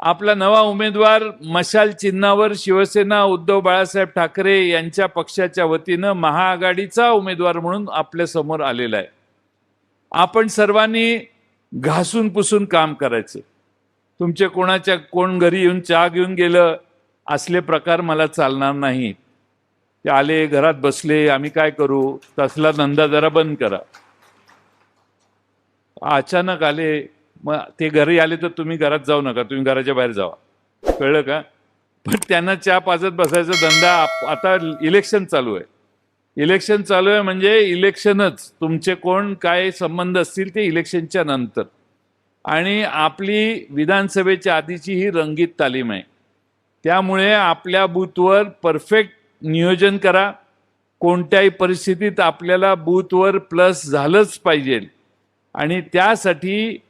आपला नवा उमेदवार मशाल चिन्हावर शिवसेना उद्धव बाळासाहेब ठाकरे यांच्या पक्षाच्या वतीनं महाआघाडीचा उमेदवार म्हणून आपल्यासमोर आलेला आहे. आपण सर्वांनी घासून पुसून काम करायचं. तुमचे कोणाच्या कोण घरी येऊन चहा घेऊन गेलं असले प्रकार मला चालणार नाही. ते आले घरात बसले आम्ही काय करू? तसला धंदा जरा बंद करा. अचानक आले मग ते घरी आले तर तुम्ही घरात जाऊ नका तुम्ही घराच्या बाहेर जावा. कळलं का? पण त्यांना चहा पाजत बसायचा धंदा आप- आता इलेक्शन चालू आहे. इलेक्शन चालू आहे म्हणजे इलेक्शनच तुमचे कोण काय संबंध असतील ते इलेक्शनच्या नंतर. आणि आपली विधानसभेच्या आधीची ही रंगीत तालीम आहे. त्यामुळे आपल्या बूथवर परफेक्ट नियोजन करा. कोणत्याही परिस्थितीत आपल्याला बूथवर प्लस झालंच पाहिजे. आणि त्यासाठी